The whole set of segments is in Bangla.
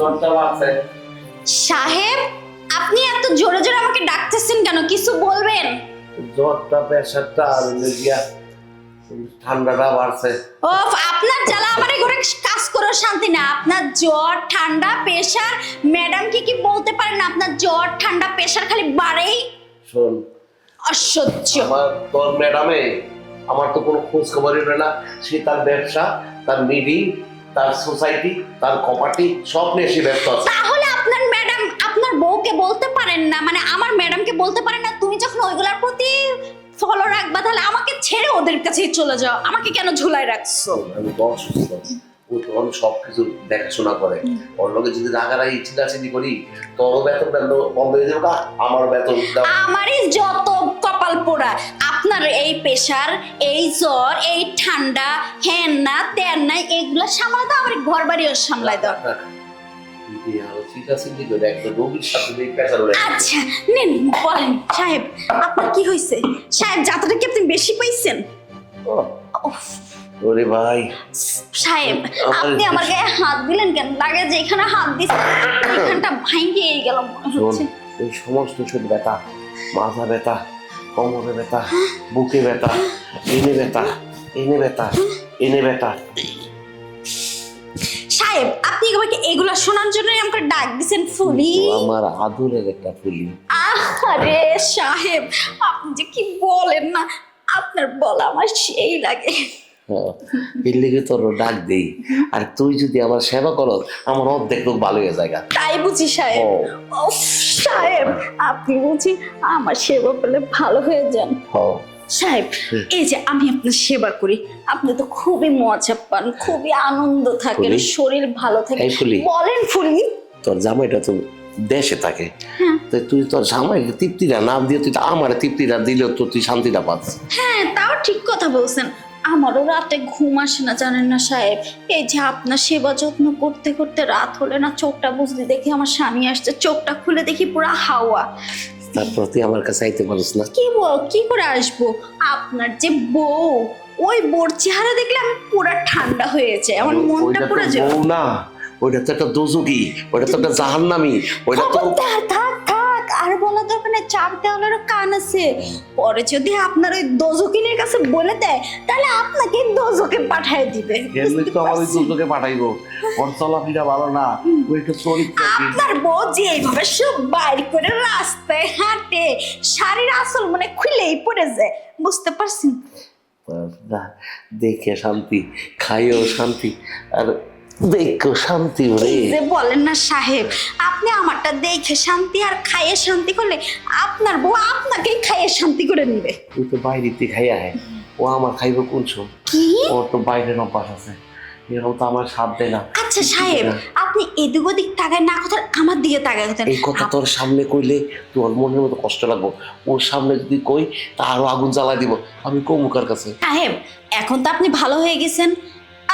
বাড়ছে সাহেব আপনি এত জোরে জোরে আমাকে ডাকতেছেন কেন? কিছু বলবেন? জ্বরটা প্রেশারটা আর গিয়া ঠান্ডাটা বাড়ছে। ও আপনার জ্বালা আমার ঘরে কাজ করার শান্তি না। আপনার জ্বর ঠান্ডা প্রেশার ম্যাডাম কি কি বলতে পারেন? আপনার জ্বর ঠান্ডা প্রেশার খালি বাড়েই শোন অসহ্য। আমার তোর ম্যাডামে আমার তো কোনো খোঁজ খবরই না। সে তার ব্যবসা তার মিটিং তার সোসাইটি তার কপার্টি সব নিয়ে সে ব্যস্ত আছে। তাহলে আপনার ম্যাডাম আপনার বউকে বলতে পারেন না মানে আমার ম্যাডামকে বলতে পারেন না তুমি যখন ওইগুলার প্রতি ফলো রাখবা তাহলে আমাকে ছেড়ে ওদের কাছেই চলে যাও। আমাকে কেন ঝুলাই রাখছো? আমি তো অসুস্থ ও তখন সব কিছু দেখাশোনা করে। ওর লোকে যদি রাগারাগি চিল্লাচিল্লি করি তোর বেতন বন্ধ হয়ে যাবে আমার বেতন আমারই যত কপাল পোড়া। আপনার এই প্রেশার এই জ্বর এই ঠান্ডা হ্যান না তেন না এগুলো সামলাতে আমার ঘর বাড়িও সামলাই দাও। চিল্লাচিল্লি করে একটা রোগীর সাথে এই প্রেশার হয়ে আচ্ছা নিন বলেন সাহেব আপনার কি হয়েছে? সাহেব যাত্রাটা কি আপনি বেশি পাইছেন? ওরে ভাই। সাহেব আপনি আমার গায়ে হাত দিলেন কেন? লাগে যে এখানে হাত দিচ্ছেন এখানটা ভাঙ্গে গেল মনে হচ্ছে। এই সমস্ত শরীর ব্যথা মাথা ব্যথা কোমরে ব্যথা বুকে ব্যথা এনে ব্যথা এনে ব্যথা এনে ব্যথা সাহেব আপনি আমাকে এগুলো শোনার জন্য আমাকে ডাক দিছেন ফুলি। আমার আদুরের একটা ফুলি। আরে সাহেব আপনি যে কি বলেন না আপনার বলা আমার সেই লাগে। এর লেগে তোর ডাক দেই। আর তুই যদি আমার সেবা আমার অর্ধেক লোক ভালো হয়ে যায় তাই বুঝি সাহেব? সাহেব আপনি বুঝি আমার সেবা পেলে ভালো হয়ে যান। সাহেব এই যে আমি আপনার সেবা করি আপনি তো খুবই মজা পান খুবই আনন্দ থাকেন শরীর ভালো থাকে। বলেন ফুলি। তোর জামাইটা তো দেশে থাকে। হ্যাঁ। তুই তোর জামাইকে তৃপ্তিটা নাম দিয়ে তুই আমার তৃপ্তিটা দিলেও তো তুই শান্তিটা পাচ্ছ হ্যাঁ তাও ঠিক কথা বলছেন। আমারও রাতে ঘুম আসে না জানেন না সাহেব। এই যে আপনার সেবা যত্ন করতে করতে রাত হলে না চোখটা বুঝলি দেখি আমার স্বামী আসছে চোখটা খুলে দেখি পুরো হাওয়া। তারপর তুই আমার কাছে আইতে পারিস না। কি বল কি করে আসব? আপনার যে বউ ওই বোর চেহারা দেখলে আমি পুরো ঠান্ডা হয়েছে আমার মনটা পুরো বউ না ওইটা তো একটা দোজকি ওইটা তো একটা জাহান্নামি ওইটা তো থাক থাক। চার দেওয়ালেরও কান আছে। পরে যদি আপনার ওই দোজকিনের কাছে বলে দেয় তাহলে আপনাকে দোজকে পাঠায় দিবে। এমনি তো আমার ওই দুটোকে পাঠাইবো। ওর চলাফেরা ভালো না ওই একটু চরিত্র আপনার বউ যে এইভাবে সব বাইর করে রাস্তায় হাঁটে শাড়ির আসল মানে খুলেই পড়ে যায়। বুঝতে পারছেন? না, দেখে শান্তি খাইও শান্তি। আর দেখো শান্তি রে। যে বলেন না সাহেব আপনি আমারটা দেখে শান্তি আর খাইয়ে শান্তি করলে আপনার বউ আপনাকেই খাইয়ে শান্তি করে নিবে। তুই তো বাইরেতে খাইয়া হ্যাঁ ও আমার খাইবে কোন কি? ওর তো বাইরের অভ্যাস আছে। এরকম তো আমার সাথ দেয় না। আচ্ছা সাহেব আপনি এদিক ওদিক তাকায় না কথা আমার দিকে তাকায় কথা। এই কথা তোর সামনে কইলে তোর মনের মতো কষ্ট লাগবো। ওর সামনে যদি কই তা আরও আগুন জ্বালা দিব। আমি কৌমুকার কাছে? সাহেব এখন তো আপনি ভালো হয়ে গেছেন।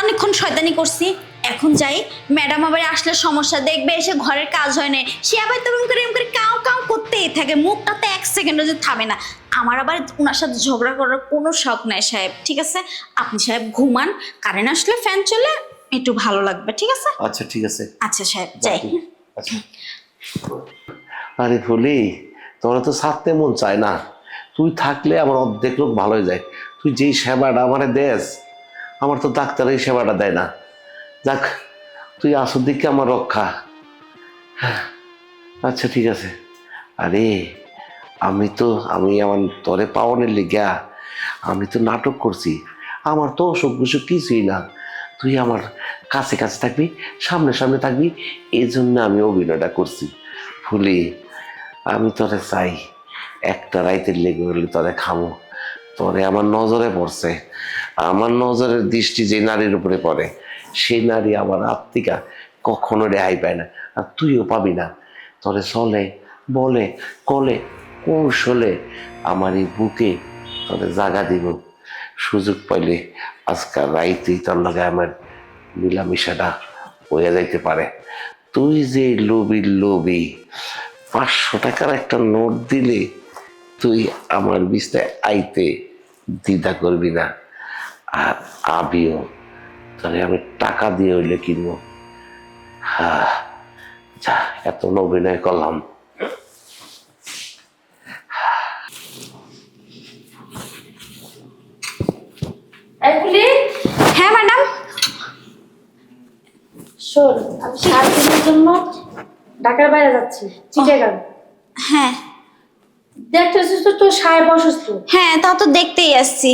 অনেকক্ষণ শয়তানি করছি। এখন যাই ম্যাডাম আবার আসলে সমস্যা দেখবে এসে ঘরের কাজ হয় না সে আবার তো করে এরকম করে কাউ কাউ করতেই থাকে মুখটা তো এক সেকেন্ডও যে থামে না। আমার আবার ওনার সাথে ঝগড়া করার কোনো শখ নাই সাহেব ঠিক আছে? আপনি সাহেব ঘুমান কারেন্ট আসলে ফ্যান চলে একটু ভালো লাগবে ঠিক আছে? আচ্ছা ঠিক আছে। আচ্ছা সাহেব যাই। আচ্ছা। আরে ফুলি তোরা তো ছাড়তে মন চায় না। তুই থাকলে আমার অর্ধেক লোক ভালোই যায়। তুই যেই সেবাটা আমারে দেস আমার তো ডাক্তার এই সেবাটা দেয় না। যাক তুই আসর দিকে আমার রক্ষা। হ্যাঁ, আচ্ছা ঠিক আছে। আরে আমি তো আমি আমার তরে পাওয়ানের লিগা আমি তো নাটক করছি। আমার তো অসুখ বিসুখ কিছুই না। তুই আমার কাছে কাছে থাকবি সামনে সামনে থাকবি এই জন্য আমি অভিনয়টা করছি। ফুলি আমি তোরে চাই একটা রাইতের লেগে হলে তোরে খামো। তোরে আমার নজরে পড়ছে। আমার নজরের দৃষ্টি যে নারীর উপরে পড়ে, সেই নারী আমার আত্মিকা কখনো রেহাই পায় না। আর তুইও পাবি না। তোরে চলে, বলে, কলে, কৌশলে আমার এই বুকে তোরে জাগা দিব। সুযোগ পাইলে আজকাল রাইতেই তোর লগে আমার মিলামিশাটা হয়ে যাইতে পারে। তুই যে লোভি লোভি, পাঁচশো টাকার একটা নোট দিলে তুই আমার বিস্তায় আইতে দ্বিধা করবি না। আর আবিও তাহলে আমি টাকা দিয়ে হইলে কিনবো। হ্যাঁ যা এত অভিনয় করলাম। হ্যাঁ ম্যাডাম। শোন আমি সাত দিনের জন্য ঢাকার বাইরে যাচ্ছি। চিটাগাং হ্যাঁ। দেখতেছিস তো তোর সাহেব অসুস্থ। হ্যাঁ তা তো দেখতেই আসছি।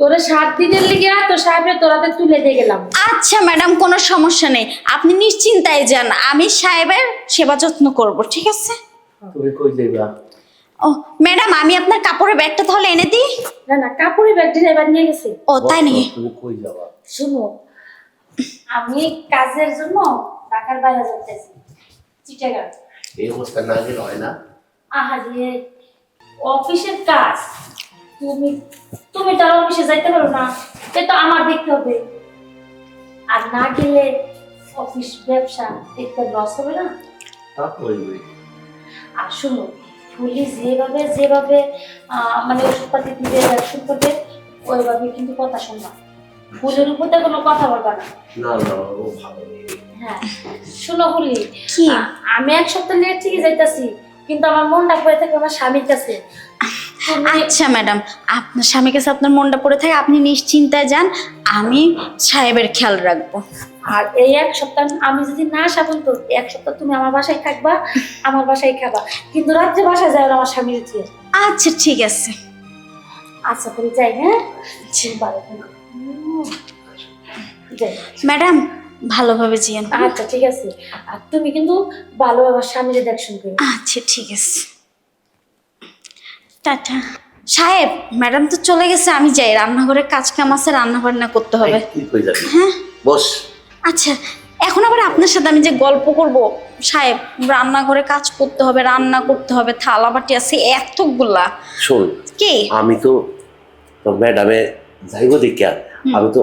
তোরে সাত দিনের লিগে তোর সাহেবের তোরাতে তুলে দিয়ে গেলাম। আচ্ছা ম্যাডাম কোনো সমস্যা নেই। আপনি নিশ্চিন্তায় যান। আমি সাহেবের সেবা যত্ন করব ঠিক আছে? তুমি কই যাইবা? ও ম্যাডাম আমি আপনার কাপড়ের ব্যাগটা তাহলে এনে দিই? না না কাপড়ের ব্যাগ ড্রাইভার নিয়ে গেছে। ও তাই নাকি? তুমি কই যাবা? শুনো আমি কাজের জন্য ঢাকার বাইরে যাচ্ছি চিটাগাং। এই অবস্থা না গেলে হয় না? আহারে অফিসের কাজ। তুমি তুমি তো তার অফিসে যাইতে পারো না সে তো আমার দেখতে হবে। আর না গেলে অফিস ব্যবসা দেখতে লস হবে না? তা কইবে আর শুনো পুলিশ যেভাবে যেভাবে মানে ওষুধপাতি দিবে ব্যবসা করবে ওইভাবে কিন্তু কথা শুনবা। ফুলের উপর তো কোনো কথা বলবা না। না না ও ভালো। হ্যাঁ শুনো হুলি কি? আমি এক সপ্তাহ লেট ঠিকই যাইতাছি কিন্তু আমার মন ডাকবে থাকে আমার স্বামীর কাছে। আচ্ছা ম্যাডাম আপনার স্বামীর কাছে আপনার মনটা পড়ে থাকে আপনি নিশ্চিন্তায় যান আমি সাহেবের খেয়াল রাখব। আর এই এক সপ্তাহ আমি যদি না আসা তো এক সপ্তাহ তুমি আমার বাসায় থাকবা আমার বাসায় খাবা। কিন্তু রাত্রে বাসায় যাবে না আমার স্বামীর দিয়ে আচ্ছা ঠিক আছে। আচ্ছা তুমি যাই হ্যাঁ? ম্যাডাম ভালোভাবে জিয়েন আচ্ছা ঠিক আছে। আর তুমি কিন্তু ভালো আমার স্বামীর দেখশন করো। আচ্ছা ঠিক আছে। টাটা। সাহেব ম্যাডাম তো চলে গেছে আমি যাই। রান্নাঘরে কাজ কাম আছে রান্না বান্না করতে হবে। হ্যাঁ? বস। আচ্ছা এখন আবার আপনার সাথে আমি যে গল্প করব। সাহেব রান্নাঘরে কাজ করতে হবে রান্না করতে হবে থালা বাটি আছে এতগুলা। শোন কি? আমি তো ম্যাডামে যাইব দেখিয়া আমি তো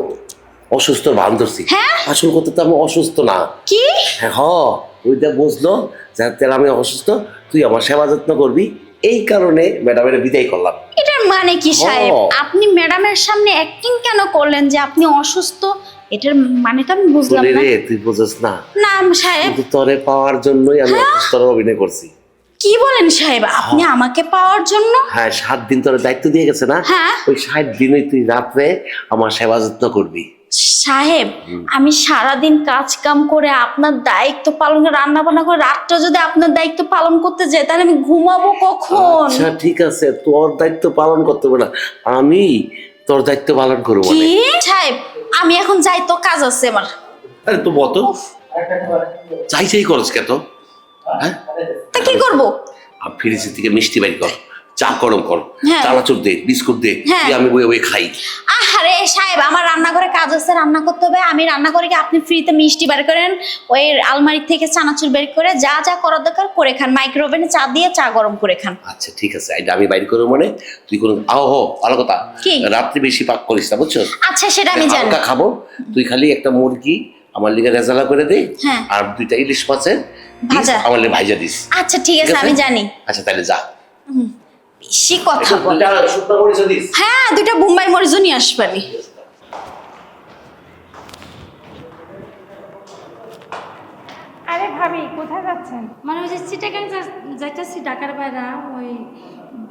অসুস্থ ভান ধরছি। হ্যাঁ? আসল কথা তো আমি অসুস্থ না। কি? হ্যাঁ ওইটা বুঝলো যাতে আমি অসুস্থ তুই আমার সেবা যত্ন করবি। এই কারণে ম্যাডামের বিদায় করলাম। এটার মানে কি সাহেব? আপনি ম্যাডামের সামনে অ্যাক্টিং কেন করলেন যে আপনি অসুস্থ? এটার মানে তো আমি বুঝলাম না। রে তুই বুঝস না। না সাহেব। তোরে পাওয়ার জন্যই আমি অসুস্থর অভিনয় করছি। কি বলেন সাহেব? আপনি আমাকে পাওয়ার জন্য? হ্যাঁ সাত দিন তোর দায়িত্ব দিয়ে গেছে না? হ্যাঁ। ওই ষাট দিনই তুই রাত্রে আমার সেবা যত্ন করবি। সাহেব আমি সারাদিন কাজ কাম করে আপনার দায়িত্ব পালন রান্না বান্না করে রাতটা যদি আপনার দায়িত্ব পালন করতে যাই তাহলে আমি ঘুমাবো কখন? আচ্ছা ঠিক আছে তোর দায়িত্ব পালন করতে হবে না। আমি তোর দায়িত্ব পালন করব কি। সাহেব আমি এখন যাই তো কাজ আছে আমার। আরে তো বত? চাই চাই করস কে তো হ্যাঁ? তা কি করব? আর ফ্রিজ থেকে মিষ্টি বাড়ি কর। চা গরম কর। হ্যাঁ। চানাচুর দে বিস্কুট দে হ্যাঁ। আমি বই বই খাই। আরে সাহেব আমার রান্নাঘরে কাজ আছে রান্না করতে হবে। আমি রান্না করে কি আপনি ফ্রিতে মিষ্টি বের করেন ওই আলমারি থেকে চানাচুর বের করে যা যা করার দরকার করে খান। মাইক্রোওভেনে চা দিয়ে চা গরম করে খান। আচ্ছা ঠিক আছে। এটা আমি বাইর করব মানে? তুই কোনো আহ হো ভালো কথা? রাত্রে বেশি পাক করিস না বুঝছ? আচ্ছা সেটা আমি জানি। খাব। তুই খালি একটা মুরগি আমার লিগে রেজালা করে দে হ্যাঁ। আর দুইটা ইলিশ মাছের। আমার লিগে ভাইজা দিস। আচ্ছা ঠিক আছে ঠিক আছে? আমি জানি। আচ্ছা তাহলে যা। হুম, বেশি কথা বল। হ্যাঁ দুইটা বোম্বাই মরিচও নিয়ে আসবানি আরে ভাবি কোথায় যাচ্ছেন? মানে ওই যে চিটাগাং যাইতাছি ঢাকার বাইরে ওই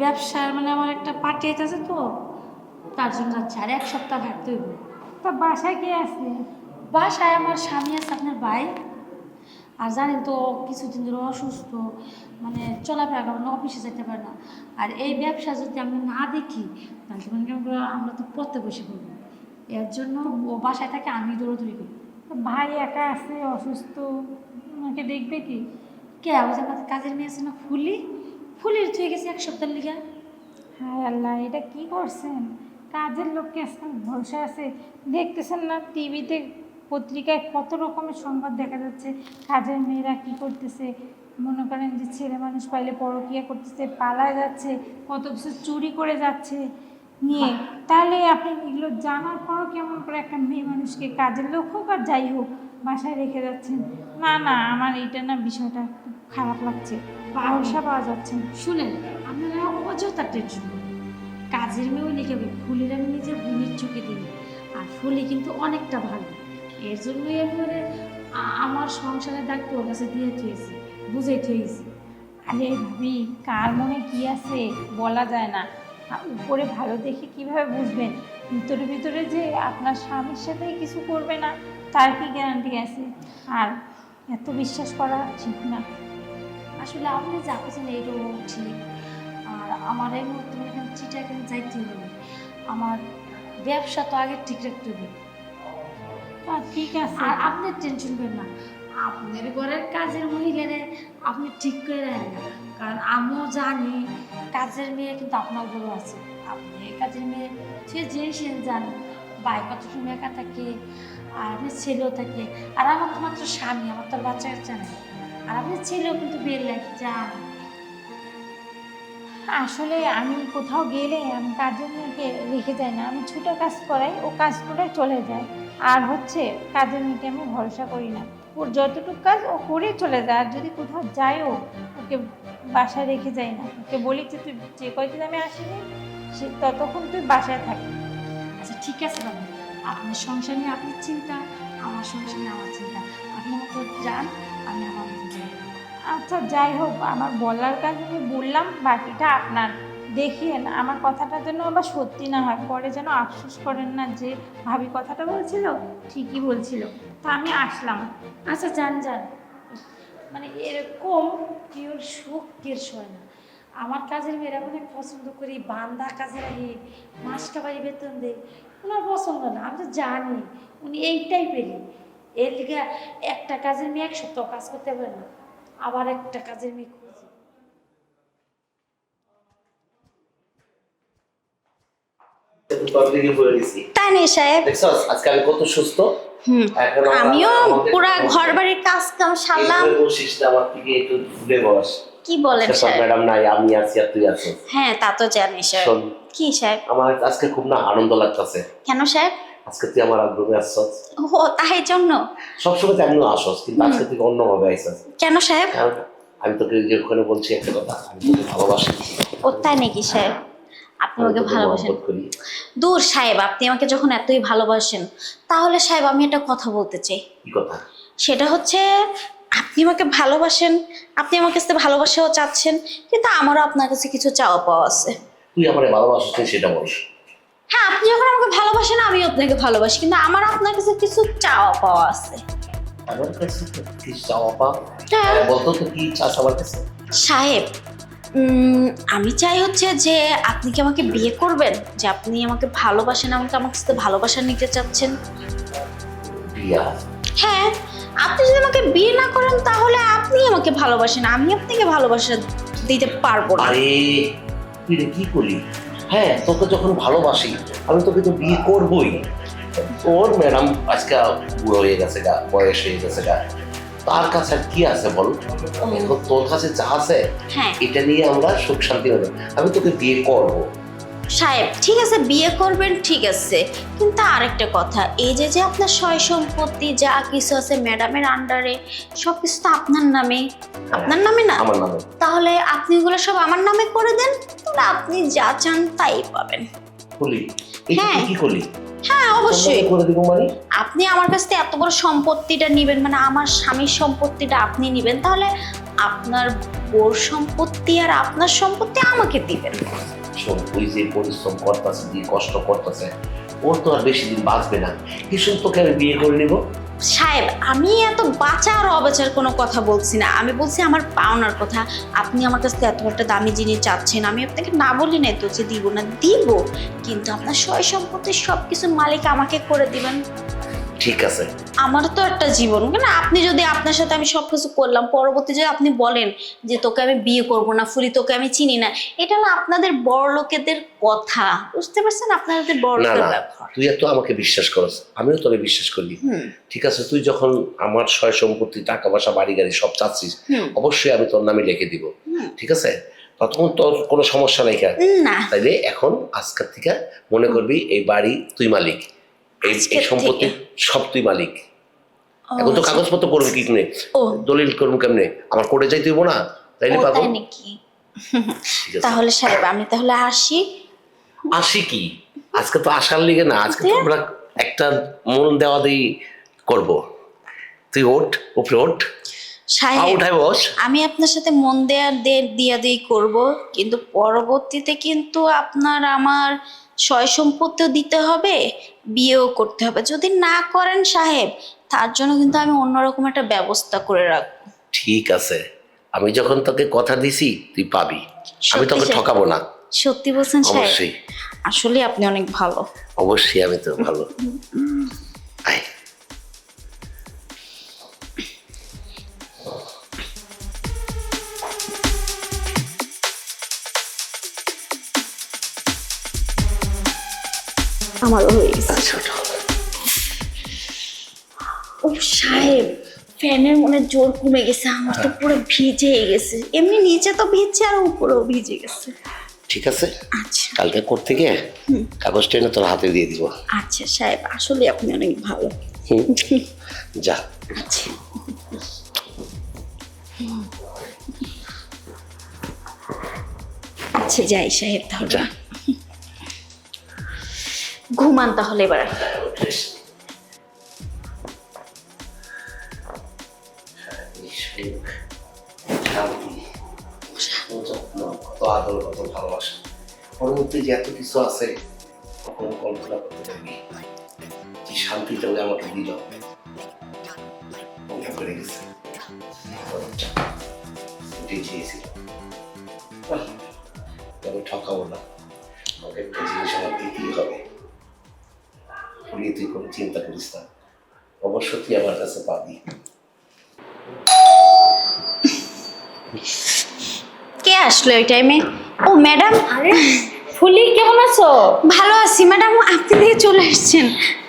ব্যবসার মানে আমার একটা পার্টি আছে তো তার জন্য যাচ্ছে। আর এক সপ্তাহ থাকতে হইব। তা বাসায় কে আছে? বাসায় আমার স্বামী আছে আপনার ভাই। আর জানেন তো, কিছুদিন ধরে অসুস্থ মানে চলাফেরা করে না অফিসে যেতে পারে না। আর এই ব্যবসা যদি আমি না দেখি, তাহলে মনে করেন আমরা- তো পড়তে বসে পড়ব। এর জন্য ও বাসায় থাকে, আমি দৌড়াদৌড়ি করি। ভাই একা আছে, অসুস্থ ওনাকে দেখবে কি? কে ওই যে আমাদের কাজের মেয়ে আছে না, ফুলি? ফুলির থুয়ে গেছে এক সপ্তাহ লিগা? হায় আল্লাহ, এটা কি করছেন? কাজের লোককে ভরসা আছে? দেখতেছেন না টিভিতে পত্রিকায় কত রকমের সংবাদ দেখা যাচ্ছে কাজের মেয়েরা কি করতেছে মনে করেন যে ছেলে মানুষ পাইলে পরকিয়া করতেছে পালায় যাচ্ছে কত কিছু চুরি করে যাচ্ছে নিয়ে। তাহলে আপনি এগুলো জানার পরও কেমন করে একটা মেয়ে মানুষকে কাজের লোক হোক আর যাই হোক বাসায় রেখে যাচ্ছেন। না না আমার এটা না বিষয়টা খুব খারাপ লাগছে। ভরসা পাওয়া যাচ্ছে শুনেন আপনারা অযথা টেনশন। কাজের মেয়েও লিখে ফুলের আমি নিজের বোনের চোখে দিই আর ফুলি কিন্তু অনেকটা ভালো। এর জন্যই এবারে আমার সংসারের দায়িত্ব ওর কাছে দিয়ে থুয়েছি বুঝে থুয়েছি আরে ভাবি, কার মনে কি আছে বলা যায় না। উপরে ভালো দেখে কীভাবে বুঝবেন? ভিতরে ভিতরে যে আপনার স্বামীর সাথে কিছু করবে না, তার কি গ্যারান্টি আছে? আর এত বিশ্বাস করা ঠিক না। আসলে আপনি যা করছেন এইটাও ঠিক। আর আমার এই মুহূর্তে চিটাগাং যাইতে হবে আমার ব্যবসা তো আগে ঠিক রাখতে ঠিক আছে। আর আপনি টেনশন করেন না। আপনার ঘরের কাজের মহিলারে আপনি ঠিক করে রাখেন না। কারণ আমিও জানি কাজের মেয়ে কিন্তু আপনার বড় আছে। আপনি কাজের মেয়ে, সে জিনিস জানেন ভাই কত সময় একা থাকে, আর আপনার ছেলেও থাকে। আর আমার তো মাত্র স্বামী, আমার তো বাচ্চা কাচ্চা নেই। আর আপনার ছেলেও কিন্তু বিয়ের লাগে যান আসলে আমি কোথাও গেলে আমি কাজের মেয়েকে রেখে যাই না। আমি ছোটো কাজ করাই, ও কাজ করে চলে যায়। আর হচ্ছে কাজের মেয়েকে আমি ভরসা করি না। ওর যতটুকু কাজ ও করে চলে যায় আর যদি কোথাও যায়ও ওকে বাসায় রেখে যাই না। ওকে বলি যে তুই যে কয়দিন আমি আসিনি সে ততক্ষণ তুই বাসায় থাক। আচ্ছা ঠিক আছে বাবু। আপনার সংসার নিয়ে আপনার চিন্তা আমার সংসার নিয়ে আমার চিন্তা। আপনি মতো যান আমি আমার আচ্ছা যাই হোক আমার বলার কাজ আমি বললাম বাকিটা আপনার। দেখিয়েন আমার কথাটা যেন আবার সত্যি না হয়। পরে যেন আফসোস করেন না যে ভাবি কথাটা বলছিল, ঠিকই বলছিল। তা আমি আসলাম। আচ্ছা যান যান। মানে এরকম কেউ সুখ কেউ সয় না। আমার কাজের মেয়েরা অনেক পছন্দ করি বান্দা কাজে রাখি মাসটা বাড়ি বেতন দেয়। ওনার পছন্দ না, আমি তো জানি, উনি এই টাইপেরই এর একটা কাজের মেয়ে এক সপ্তাহ কাজ করতে পারে না। আবার একটা কাজের মেয়ে সাহেব। আজকে আমি কত সুস্থ। আমিও পুরা ঘর বাড়ির কাজ কাম সারলাম। বসিস আমার থেকে একটু দূরে বস। কি বলেন সাহেব ম্যাডাম নাই আমি আছি আর তুই আছিস। হ্যাঁ তা তো জানি শোন কি সাহেব আমার আজকে খুব না আনন্দ লাগতেছে। কেন সাহেব আজকে তুই আমার আগ্রহে আসছস। ও তাই জন্য? সবসময় তো আমিও আসস কিন্তু আজকে তুই অন্যভাবে আইসস কেন সাহেব আমি তোকে ওখানে বলছি একটা কথা আমি তোকে ভালোবাসি। ও তাই নাকি সাহেব আপনি আমি আমাকে ভালোবাসেন। দূর সাহেব আপনি আমাকে যখন এতই ভালোবাসেন তাহলে সাহেব আমি একটা কথা বলতে চাই। সেটা হচ্ছে আপনি আমাকে ভালোবাসেন আপনি আমার কাছে ভালোবাসাও চাচ্ছেন কিন্তু আমারও আপনার কাছে কিছু চাওয়া পাওয়া আছে। তুই আমার ভালোবাসিস না সেটা বল হ্যাঁ আপনি যখন আমাকে ভালোবাসেন আমি আপনাকে ভালোবাসি কিন্তু আমার আপনার কাছে কিছু চাওয়া পাওয়া আছে। আমার কাছে তো কি চাওয়া পা হ্যাঁ। বলতো তো কি চাস আমার কাছে? সাহেব আমি চাই হচ্ছে যে আপনি কি আমাকে বিয়ে করবেন? যে আপনি আমাকে ভালোবাসেন আমাকে আমার কাছে ভালোবাসা নিতে চাচ্ছেন? হ্যাঁ আপনি যদি আমাকে বিয়ে না করেন তাহলে আপনি আমাকে ভালোবাসেন। আমি আপনাকে ভালোবাসা দিতে পারব না। আরে তুই কি করলি? হ্যাঁ তোকে যখন ভালোবাসি আমি তোকে তো বিয়ে করবই। ওর ম্যাডাম আজকে বুড়ো হয়ে গেছে গা বয়স হয়ে গেছে গা। তার কাছে আর কি আছে বল? এখন তোর কাছে যা আছে হ্যাঁ। এটা নিয়ে আমরা সুখ শান্তি হবে আমি তোকে বিয়ে করব। সাহেব ঠিক আছে বিয়ে করবেন ঠিক আছে। কিন্তু আরেকটা কথা এই যে যে আপনার সয় সম্পত্তি যা কিছু আছে ম্যাডামের আন্ডারে সব কিছু তো আপনার নামে। আপনার নামে না? আমার নামে। তাহলে আপনি ওগুলো সব আমার নামে করে দেন তাহলে আপনি যা চান তাই পাবেন। হ্যাঁ। কি করলি? হ্যাঁ অবশ্যই। করে দিব মানে? আপনি আমার কাছ থেকে এত বড় সম্পত্তিটা নেবেন মানে আমার স্বামীর সম্পত্তিটা আপনি নেবেন তাহলে আপনার বোর সম্পত্তি আর আপনার সম্পত্তি আমাকে দিবেন। শোন যে পরিশ্রম করতেছে যে কষ্ট করতেছে ওর তো আর বেশি দিন বাঁচবে না। কিছু তোকে আমি বিয়ে করে নিব। সাহেব, আমি এত বাঁচা আর অবাচার কোনো কথা বলছি না। আমি বলছি আমার পাওনার কথা। আপনি আমার কাছ থেকে এত একটা দামি জিনিস চাচ্ছেন। আমি আপনাকে না বলি না তো যে দিব না, দিব। কিন্তু আপনার সয় সম্পত্তির সব কিছুর মালিক আমাকে করে দিবেন। ঠিক আছে। আমার তো একটা জীবন। কেন আপনি যদি আপনার সাথে আমি সব কিছু করলাম পরবর্তী যদি আপনি বলেন যে তোকে আমি বিয়ে করব না ফুলি তোকে আমি চিনি না এটা না আপনাদের বড় লোকেদের কথা। বুঝতে পারছেন? আপনাদের বড় লোকের না ব্যবহার। তুই এত আমাকে বিশ্বাস করস আমিও তোরে বিশ্বাস করি। ঠিক আছে তুই যখন আমার সয় সম্পত্তি টাকা পয়সা বাড়ি গাড়ি সব চাচ্ছিস অবশ্যই আমি তোর নামে লিখে দিব। ঠিক আছে? তখন তোর কোনো সমস্যা নাই কেন? না। তাইলে এখন আজকের থেকে মনে করবি এই বাড়ি তুই মালিক। এই সম্পত্তি সব তুই মালিক। এখন তো। কাগজপত্র করবি কি দলিল করব কেমনে? আমার কোর্টে হইবো না? তাইলে পাবো তাহলে সাহেব আমি তাহলে আসি। আসি কি? আজকে তো আসার লিগে না আজকে তো আমরা একটা মন দেওয়া করব। তুই ওঠ উপরে ওঠ। সাহেব আমি আপনার সাথে মন দেয়ার দিয়া দিয়ে করব কিন্তু পরবর্তীতে কিন্তু আপনার আমার সয় সম্পত্তিও দিতে হবে বিয়েও করতে হবে। যদি না করেন সাহেব তার জন্য কিন্তু আমি অন্যরকম একটা ব্যবস্থা করে রাখব। ঠিক আছে। আমি যখন তোকে কথা দিছি তুই পাবি। আমি তোকে। ঠকাবো না। সত্যি বলছেন সাহেব? অবশ্যই। আসলে আপনি অনেক ভালো। অবশ্যই আমি তো ভালো। আয়। আমারও হয়ে গেছে ও সাহেব ফ্যানের মনে জোর কমে গেছে আমার তো পুরো ভিজে গেছে। এমনি নিচে তো ভিজছে আর উপরেও ভিজে গেছে। ঠিক আছে? আচ্ছা। কালকে করতে গিয়ে কাগজটা এনে তোর হাতে দিয়ে দিব। আচ্ছা সাহেব আসলে আপনি অনেক ভালো। যা। আচ্ছা। আচ্ছা যাই সাহেব তাহলে ঘুমান তাহলে এবার শান্তি ভালোবাসা মধ্যে যে এত কিছু আছে, কখনো কল্পনা করতে ওই আমাকে দিল। করে গেছে। তুই কোনো চিন্তা করিস না। অবশ্য তুই আমার কাছে পাবি। কে আসলো ওই টাইমে ও ম্যাডাম আরে ফুলি কেমন আছো? ভালো আছি ম্যাডাম আপনি দিয়ে চলে এসেছেন।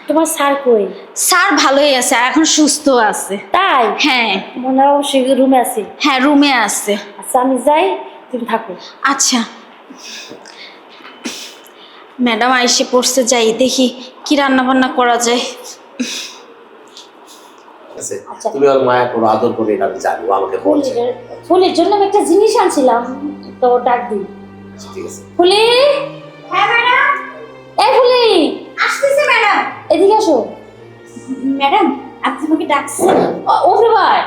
তোমার স্যার কই? স্যার ভালোই আছে আর এখন সুস্থ আছে। তাই? হ্যাঁ। মনে হয় অবশ্যই রুমে আছি। হ্যাঁ রুমে আছে। আচ্ছা আমি যাই তুমি থাকো। আচ্ছা। ম্যাডাম আইসে পড়ছে যাই দেখি কি রান্না বান্না করা যায়। আছে আচ্ছা। তুমি ওর মায়া করো আদর করে এটা আমি জানি আমাকে বলছে ফুলির জন্য আমি একটা জিনিস আনছিলাম তো ডাক দিই। ঠিক আছে। ফুলি? হ্যাঁ ম্যাডাম? এই ফুলি! আসতেছে ম্যাডাম। এদিকে আসো। ম্যাডাম আপনি আমাকে ডাকছেন? ও- ওপরে ভাই।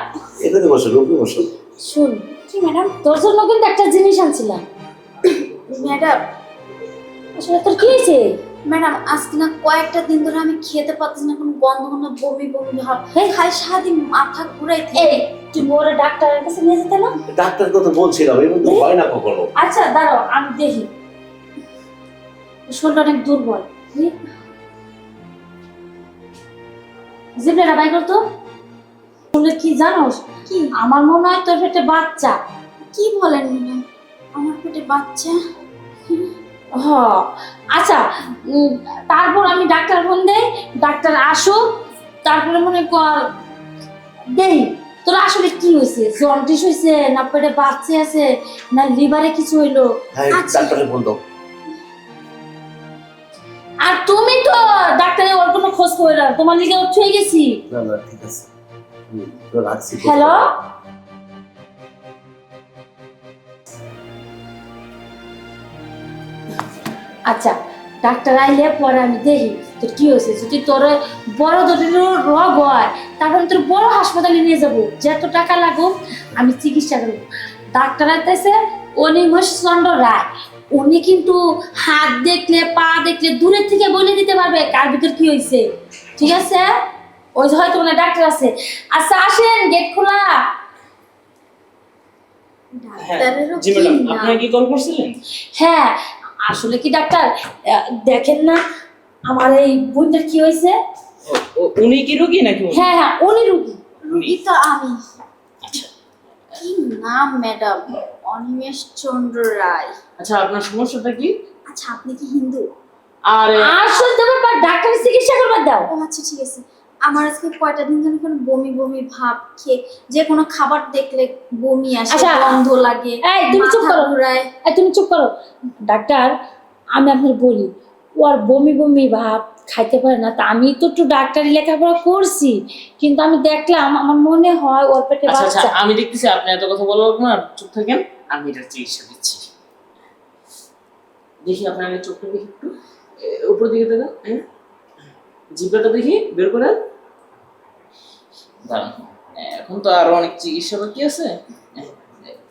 এখানে বসো রূপে বসো। শুন। কি ম্যাডাম? তোর জন্য কিন্তু একটা জিনিস আনছিলাম। ম্যাডাম আসলে তোর কি হয়েছে? ম্যাডাম আজকে না কয়েকটা দিন ধরে আমি খেতে পারতেছি না কোনো গন্ধ গন্ধ বমি বমি ভাব এই। খালি সারাদিন মাথা ঘুরাই থাকে। এই তুমি ওরা ডাক্তারের কাছে নিয়ে যেতে না? ডাক্তার কথা বলছিলাম এমন তো হয় না কখনো। আচ্ছা দাঁড়াও আমি দেখি। শরীরটা অনেক দুর্বল। জিবলাটা বাই করতো শুনলে কি জানোস? কি? আমার মনে হয় তোর পেটে বাচ্চা। কি বলেন ম্যাডাম? আমার পেটে বাচ্চা? হ। আচ্ছা তারপর আমি ডাক্তার ফোন দেই ডাক্তার আসুক তারপরে মনে কর দেই তোর আসলে কি হয়েছে জন্ডিস হয়েছে না পেটে বাচ্চা আছে না লিভারে কিছু হইল? হ্যাঁ আচ্ছা। ডাক্তারে বলতো আর তুমি তো ডাক্তারের ওর কোনো খোঁজ করে তোমার লিগে উঠে গেছি। না না ঠিক আছে। হুম, তো রাখছি। হ্যালো? আচ্ছা ডাক্তার আইলে পরে আমি দেখি তোর কি হয়েছে? যদি তোর বড় ধরনের রোগ হয় তারপরে তোর বড় হাসপাতালে নিয়ে যাব। যত টাকা লাগুক আমি চিকিৎসা করব। ডাক্তার আইতেছে অনিমস চন্দ্র রায়। উনি কিন্তু হাত দেখলে পা দেখলে দূরের থেকে বলে দিতে পারবে কার ভিতর কি হয়েছে। ঠিক আছে? ওই যে হয়তো ওনার ডাক্তার আছে। আচ্ছা আসেন গেট খোলা। হ্যাঁ আসলে কি ডাক্তার? আহ, দেখেন না আমার এই বোনটার কি হয়েছে? উনি কি রুগী নাকি হ্যাঁ হ্যাঁ উনি রুগী। রুগী? তো আমি। আচ্ছা। কি নাম ম্যাডাম? অনিমেষ চন্দ্র রায়। আচ্ছা আপনার সমস্যাটা কি? আচ্ছা আপনি কি হিন্দু? আরে আসল তো ব্যাপার ডাক্তারের চিকিৎসা করবার দাও। ও আচ্ছা ঠিক আছে। আমার আজকে কয়টা দিন ধরে কোনো বমি বমি ভাব খেয়ে যে কোনো খাবার দেখলে বমি আসে আচ্ছা। গন্ধ লাগে এই তুমি চুপ করো। এই তুমি চুপ করো। ডাক্তার আমি আপনার বলি ও আর বমি বমি ভাব খাইতে পারে না। তা আমি তো একটু ডাক্তারি লেখাপড়া করছি কিন্তু আমি দেখলাম আমার মনে হয় ওর পেটে আচ্ছা আচ্ছা বাচ্চা। আমি দেখতেছি আপনি এত কথা বলব না চুপ থাকেন আমি এটা চিকিৎসা দিচ্ছি। দেখি আপনার চোখটা দেখি একটু। উপর দিকে দেখো হ্যাঁ। জিব্বাটা দেখি বের করে দাঁড়ান এখন তো আরও অনেক চিকিৎসা বাকি আছে।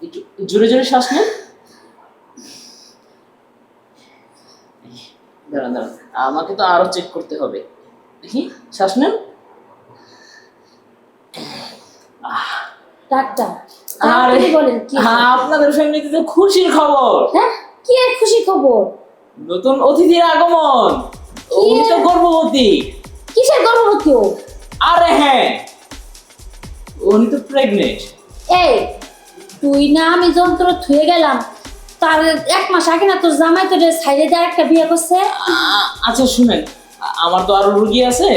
একটু জোরে জোরে শ্বাস নেন। দাঁড়ান দাঁড়ান। আমাকে তো আরও চেক করতে হবে। দেখি শ্বাস নেন। ডাক্তার আরে বলেন কি হ্যাঁ, আপনাদের ফ্যামিলিতে তো খুশির খবর। হ্যাঁ কি আর খুশি খবর? নতুন অতিথির আগমন। উনি তো গর্ভবতী। কিসের গর্ভবতী ও? আরে হ্যাঁ উনি তো প্রেগনেন্ট এই তুই না আমি যন্ত্র থুয়ে গেলাম। তার এক মাস আগে না তোর জামাই তোর সাইডে দিয়ে একটা বিয়ে করছে। আচ্ছা শুনেন আমার তো আরও রুগী আছে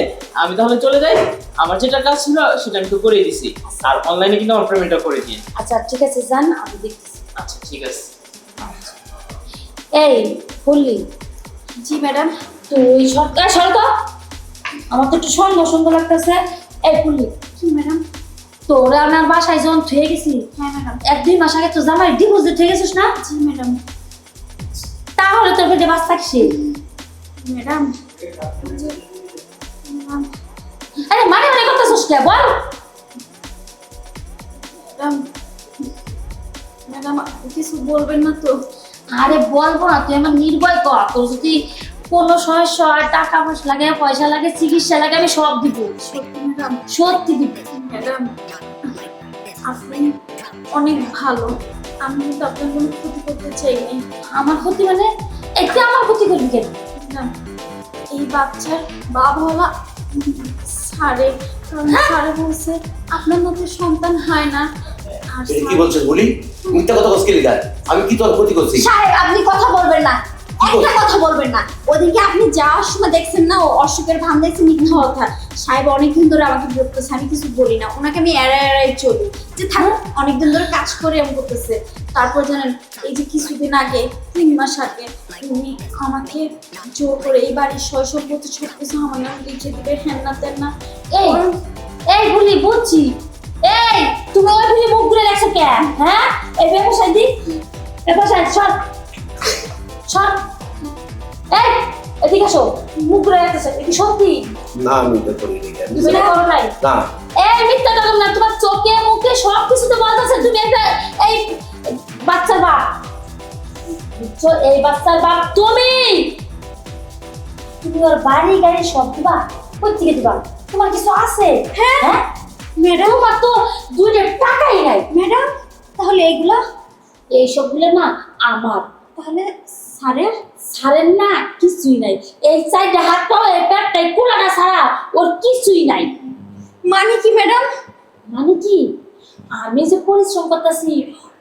আমি তাহলে চলে যাই। আমার যেটা কাজ ছিল সেটা আমি তো করে দিছি। আর অনলাইনে কিন্তু আমার পেমেন্টটা করে দিন আচ্ছা ঠিক আছে জান আমি দেখতেছি। আচ্ছা ঠিক আছে। এই বললি। জি ম্যাডাম। তুই সরকার সরকার! আমার তো একটু সন্দেহ সন্দেহ লাগতেছে। এই বললি। কি ম্যাডাম? তোরা আমার বাসায় যখন থুয়ে গেছি হ্যাঁ এক দুই মাস আগে তো জামাই ডিপোজিট গেছিস না? জি ম্যাডাম। তাহলে তোর পেটে ম্যাডাম। আরে মানে মানে করতেছিস কে? বল। ম্যাডাম ম্যাডাম কিছু বলবেন না তো। আরে বলব না তুই আমার নির্ভয় কর। তোর যদি কোনো সমস্যা হয় টাকা পয়সা লাগে পয়সা লাগে চিকিৎসা লাগে আমি সব দিব। সত্যি ম্যাডাম। সত্যি দিব। আপনি অনেক ভালো। আমি কিন্তু আপনার কোনো ক্ষতি করতে চাইনি। আমার ক্ষতি মানে একটু আমার ক্ষতি করবি কেন? এই বাচ্চার বাবাওয়ালা সারে সারে বলছে আপনার মতো সন্তান হয় না। আর কি বলছিস বলি? মিথ্যা কথা কসকে লিখা আমি কি তোর ক্ষতি করছি? সাহেব আপনি কথা বলবেন না। একটা কথা বলবেন না। ওদিকে আপনি যাওয়ার সময় দেখছেন না ও অসুখের ভান দেখছেন মিথ্যা কথা সাহেব অনেকদিন ধরে আমাকে বিরক্ত করছে আমি কিছু বলি না। ওনাকে আমি এড়াই এড়াই চলি। যে থাক অনেকদিন ধরে কাজ করে এমন করতেছে। তারপর জানেন এই যে কিছুদিন আগে তিন মাস আগে উনি আমাকে জোর করে এই বাড়ির শৈশব প্রতি সব কিছু আমার নাম লিখে দিবে হ্যান না তেন না এই এই বলি বুঝছি। এই তুমি ওই বলি মুখ ঘুরে রাখছো কে? হ্যাঁ? এই ব্যবসায় দি ব্যবসায় সর। সর। এই এদিকে আসো। মুখ ঘুরে রাখতেছো এটা সত্যি? না আমি তো করি তুমি এটা করো নাই? না। এই মিথ্যা কথা না তোমার চোখে মুখে সব কিছুতে বলতেছে তুমি একটা এই বাচ্চার বাপ। বুঝছ? এই বাচ্চার বাপ তুমি! তুমি ওর বাড়ি গাড়ি সব দিবা? কই থেকে দিবা? তোমার কিছু আছে? হ্যাঁ। ম্যাডাম। তোমার তো দুইটা টাকাই নাই। ম্যাডাম তাহলে এইগুলা এই সবগুলো না আমার। তাহলে স্যারের সারেন না কিছুই নাই। এই চারটা হাত পাও এই পেটটাই কোলাটা ছাড়া ওর কিছুই নাই। মানে কি ম্যাডাম? মানে কি? আমি যে পরিশ্রম করতেছি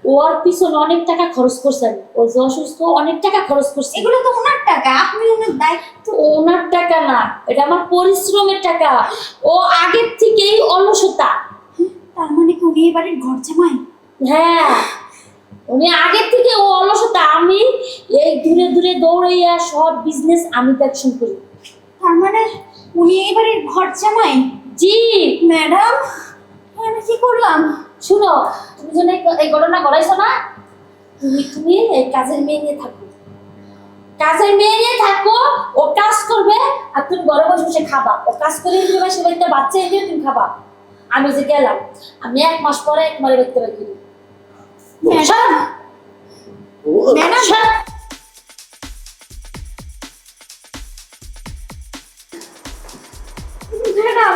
ওর পিছনে অনেক টাকা খরচ করছে। আমি ও যে অসুস্থ অনেক টাকা খরচ করছে। এগুলো তো ওনার টাকা আপনি ওনার দায়িত্ব। ওনার টাকা না এটা আমার পরিশ্রমের টাকা। ও আগের থেকেই অলসতা। তার মানে কি উনি এই বাড়ির ঘর জামাই হ্যাঁ। উনি আগের থেকে ও অলসতা আমি এই দূরে দূরে দৌড়াইয়া সব বিজনেস আমি দেখশন করি। তার মানে উনি এবারে ঘর জামাই? জি। ম্যাডাম আমি কি করলাম? শুনো তুমি যেন এই- ঘটনা ঘটাইছো না তুমি তুমি এই কাজের মেয়ে নিয়ে থাকো। কাজের মেয়ে নিয়ে থাকো ও কাজ করবে আর তুমি ঘরে বসে বসে খাবা। ও কাজ করে দিবে বাড়িতে বাচ্চা এনে তুমি খাবা। আমি যে গেলাম আমি এক মাস পরে একবারে দেখতে পাই ম্যাডাম ম্যাডাম ম্যাডাম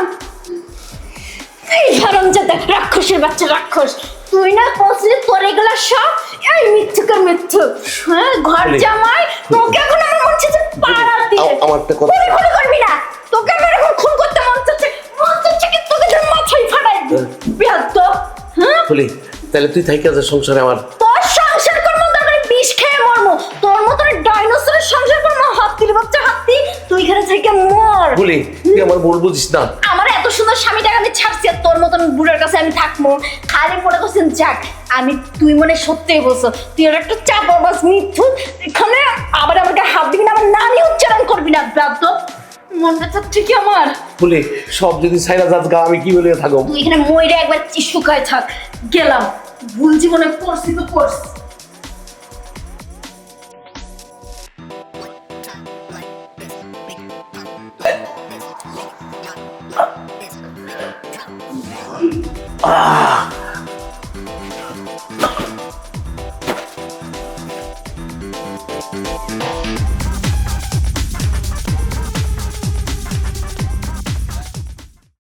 এই হারামজাদা রাক্ষসের বাচ্চা রাক্ষস তুই না পৌঁছলে তোর এগুলো সব? এই মিথ্যুকের মিথ্যু। হ্যাঁ ঘর জামাই তোকে এখন আমার মন চাচ্ছে পাড়া দিয়ে আমার একটা কথা খুনি খুনি করবি না। তোকে আমার এখন খুন করতে মন চাচ্ছে। মন চাচ্ছে কি তোকে তোর মাথায় ফাড়াই দিই। বিয়াদ্দ হ্যাঁ? তাহলে তুই থাকি আছে সংসারে আমার তোর সংসার কর্ম দরকার বিষ খেয়ে মরম তোর মতো ডাইনোসরের সংসার কর্ম হাতির বাচ্চা হাতি তুই এখানে থেকে মর। বলি তুই আমার ভুল বুঝিস না। আমার এত সুন্দর স্বামীটাকে আমি ছাড়ছি আর তোর মতন বুড়ার কাছে আমি থাকব। খালি পড়ে করছেন যাক আমি তুই মনে সত্যিই বলছো তুই ওর একটা চাপাবাস মিথ্যু এখানে আবার আমাকে হাত দিবি না আমার নামই উচ্চারণ করবি না ব্রাদ্য মনটা চাচ্ছে কি আমার? বলি সব যদি সাইরা যাস গা আমি কি বলে থাকো তুই এখানে মইরে একবার শুকায় থাক। গেলাম। ভুল জীবনে পড়ছি তো পড়ছি Ah!